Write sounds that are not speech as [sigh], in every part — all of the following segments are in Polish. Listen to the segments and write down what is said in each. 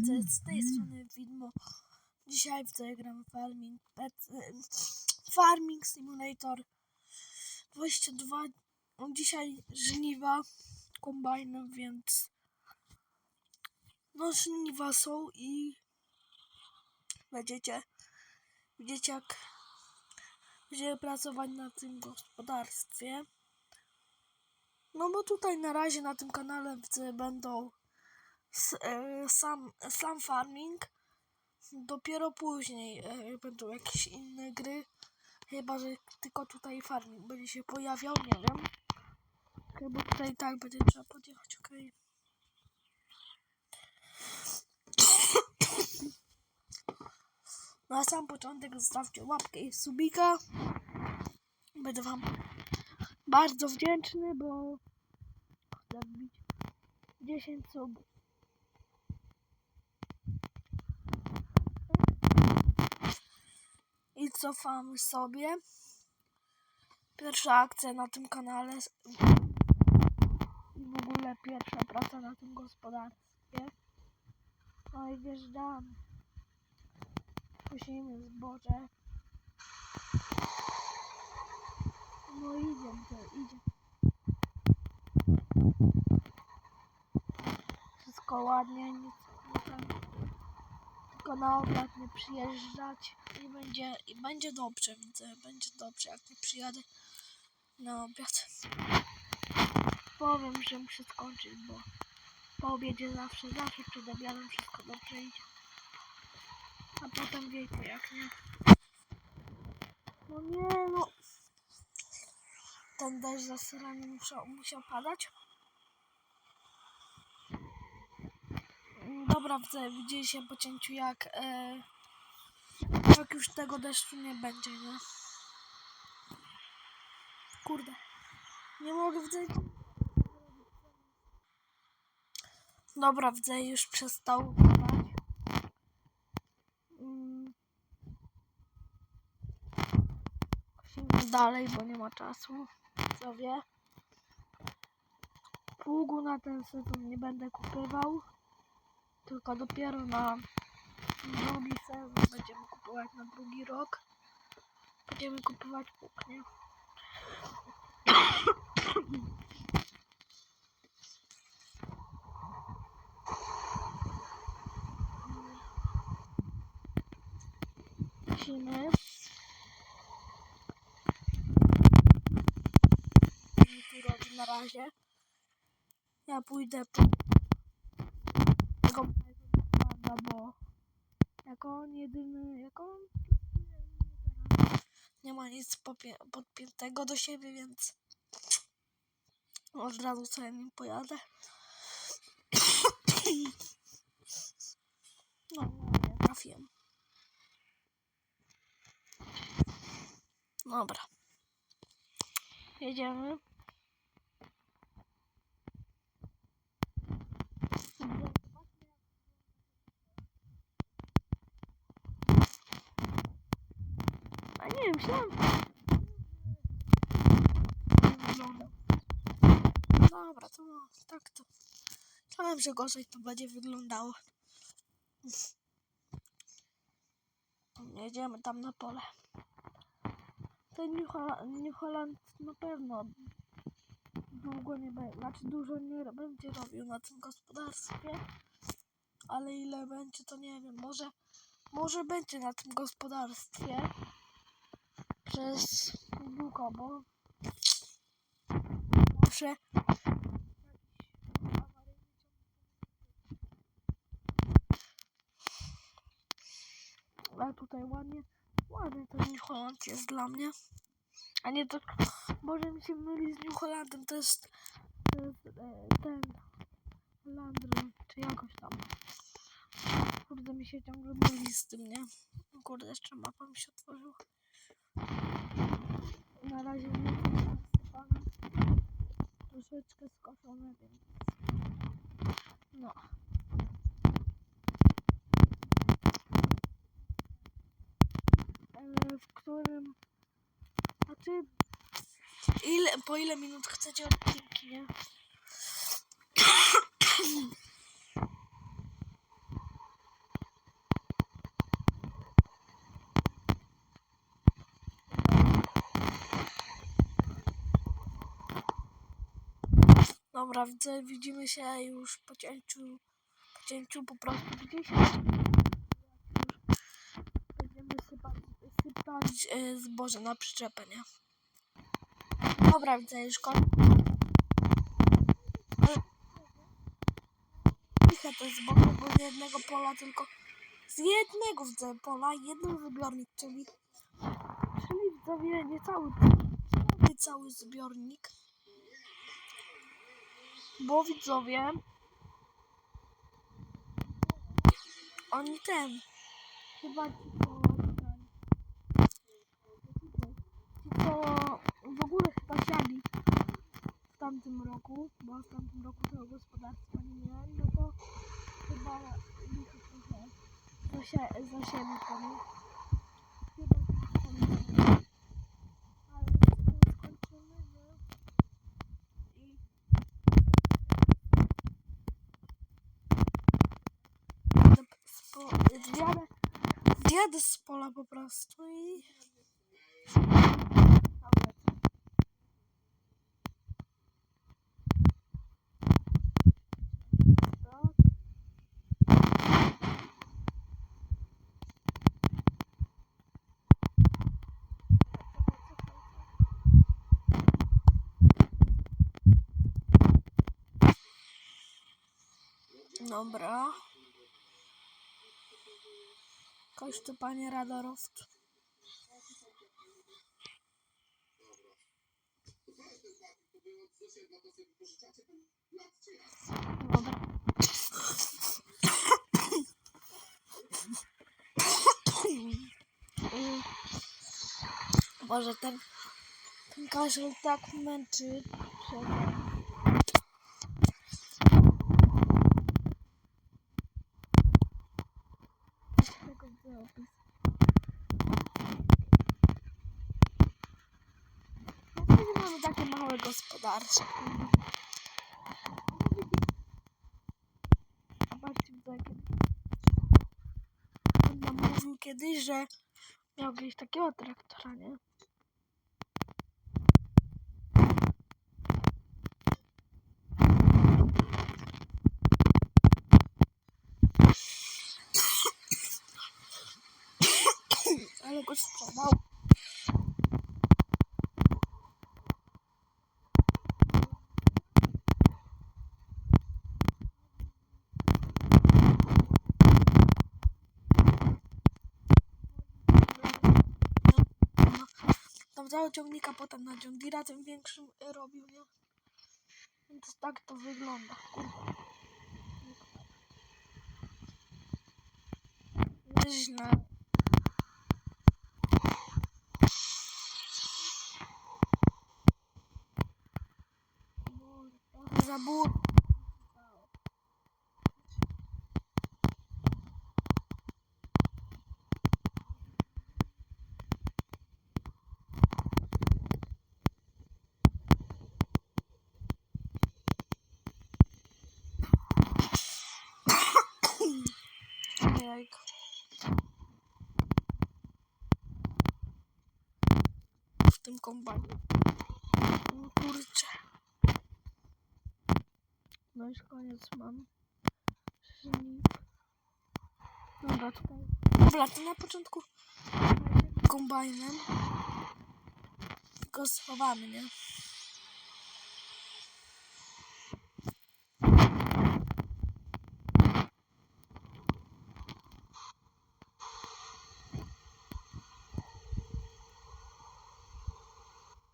widzę z tej strony widmo. Dzisiaj widzę gram w Farming, Farming Simulator 22. Dzisiaj żniwa kombajnem, więc no żniwa są i będziecie widzieć jak będziemy pracować na tym gospodarstwie. No bo tutaj na razie na tym kanale będą sam, sam farming. Dopiero później e, będą jakieś inne gry. Chyba, że tylko tutaj farming będzie się pojawiał, nie wiem. Chyba tutaj tak będzie trzeba podjechać, okej. Na sam początek zostawcie łapkę i subika. Będę wam bardzo wdzięczny, bo chcę wbić 10 subów. I cofamy sobie. Pierwsza akcja na tym kanale. W ogóle pierwsza praca na tym gospodarstwie. No i wjeżdżamy. Musimy zboże. No idzie, to idzie. Wszystko ładnie, nic. Tylko na obiad nie przyjeżdżać i będzie, i będzie dobrze, widzę, będzie dobrze, jak nie przyjadę na obiad. Powiem, że muszę skończyć, bo po obiedzie zawsze, zawsze przed obiadem wszystko dobrze idzie. A potem wiecie, jak nie. No nie, no. Ten deszcz zasrany musiał, musiał padać. Dobra, widzieliście po cięciu jak, e, jak już tego deszczu nie będzie, nie? Kurde. Nie mogę widzę. Dobra, widzę, już przestał padać. Mm. Dalej, bo nie ma czasu. Co wie? Pługu na ten sezon nie będę kupywał. Tylko dopiero na drugi sezon będziemy kupować na drugi rok. Będziemy kupować pług, nie? Musimy. Na razie. Ja pójdę po mojego Nikolanda, bo jako on jedyny, jako on nie ma nic podpiętego do siebie, więc od razu sobie nim pojadę. [coughs] No, nie trafiłem. Dobra. Jedziemy. Nie myślałem. Dobra, to tak to. Myślałem, że gorzej to będzie wyglądało. Jedziemy tam na pole. Ten New Holland, New Holland na pewno długo nie będzie, znaczy dużo nie będzie robił na tym gospodarstwie. Ale ile będzie, to nie wiem. Może, może będzie na tym gospodarstwie przez długo, bo muszę ale tutaj ładnie, ładny ten New Holland jest dla mnie. A nie to, może mi się myli z New Hollandem, to jest, to jest e, ten Landry, czy jakoś tam. Kurde, mi się ciągle myli z tym, nie? Kurde, jeszcze mapa mi się otworzyła. Na razie nie jest zasypane. Troszeczkę skoszone, więc... No. E, w którym... Znaczy... Ile, po ile minut chcecie odcinki, nie? Dobra, widzę, widzimy się już po cięciu, po cięciu po prostu gdzieś. Będziemy sypać, sypać e, zboże na przyczepę, nie? Dobra, widzę, już koniec. Trochę to jest bo z jednego pola tylko... Z jednego widzę pola, jeden zbiornik, czyli... Czyli widzowie, nie cały, nie cały zbiornik. Bo widzowie... Oni ten... Chyba ci ten- Ci co w ogóle chyba siali w tamtym roku, bo w tamtym roku tego gospodarstwa nie miałem, no to chyba ich trochę nie? Chyba tak pamiętam. Ale to skończymy, nie? I Spo- Zjadę, zjadę z pola po prostu i... Dobra. Kość tu panie radarowcu. Dobra. Boże, ten, ten kaszel tak męczy. Czekaj. Tego wyopis. Dlaczego mamy takie małe gospodarcze? Zobaczcie, jakie... On nam mówił kiedyś, że miał gdzieś takiego traktora, nie? Ale go sprzedał. Cały ciągnika potem na John tym większym robił, nie? Więc tak to wygląda. Kurde. Nieźle. Boże, trochę za bur. Jajko. W tym kombajnie. O kurczę. No już koniec mam. Żniw. Dobra, tutaj. Dobra, to na początku kombajnem. Go schowamy, nie?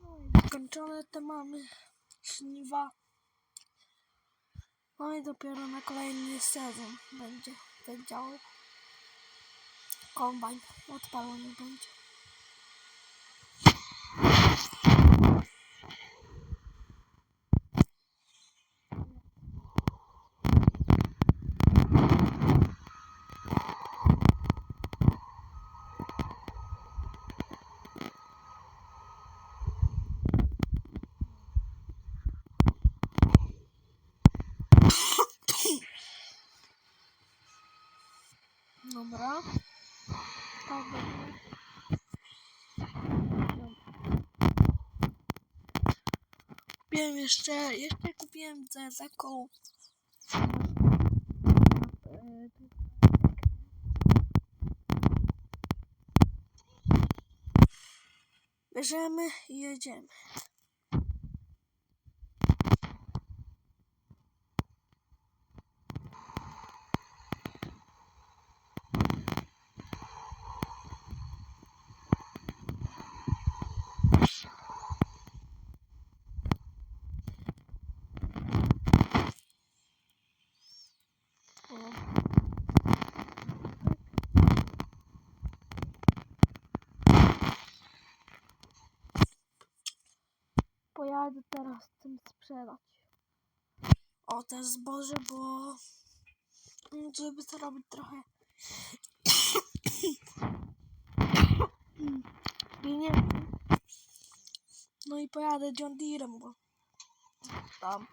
No i skończone te mamy żniwa. No i dopiero na kolejny sezon będzie ten działał. Kombajn odpalony będzie. Dobra. Tak będzie. Kupiłem jeszcze, jeszcze kupiłem za taką Bierzemy i jedziemy. O. Pojadę teraz tym sprzedać. O, te zboże, bo żeby zarobić trochę [coughs] pieniędzy. No i pojadę John Deerem, bo tam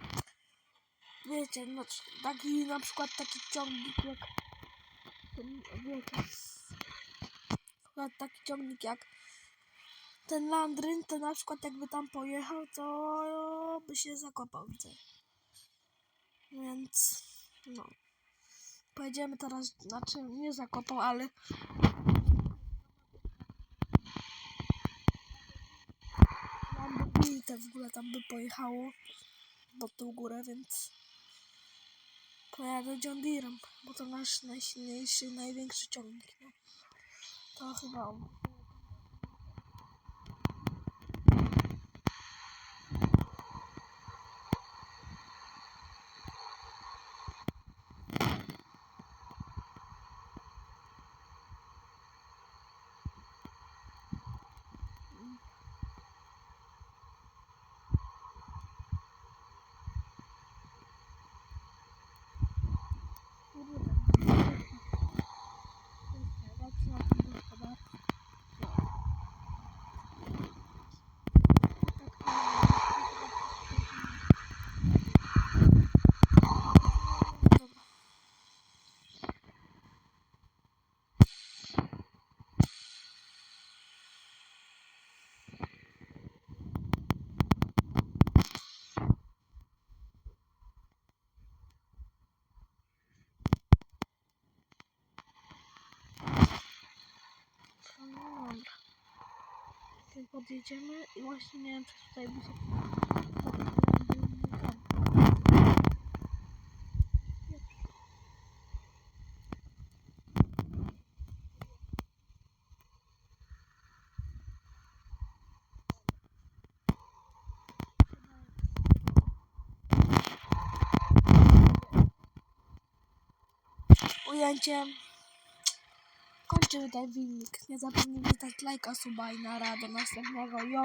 wiecie, no, taki na przykład taki ciągnik jak ten, wiecie, na taki ciągnik jak ten Landryn, to na przykład jakby tam pojechał, to by się zakopał, widzę. Więc, no. Pojedziemy teraz, znaczy nie zakopał, ale te w ogóle tam by pojechało pod tą górę, więc pojadę John Deerem, bo to nasz najsilniejszy, największy ciągnik, no. To chyba on. Kurde, tak. To jest najlepsze na tym gospodarstwie. Dobra. No dobra. Tutaj podjedziemy i właśnie nie wiem, czy tutaj bus. Ujęciem kończymy ten filmik. Nie zapomnijcie dać lajka, suba i nara. Do następnego. Yo!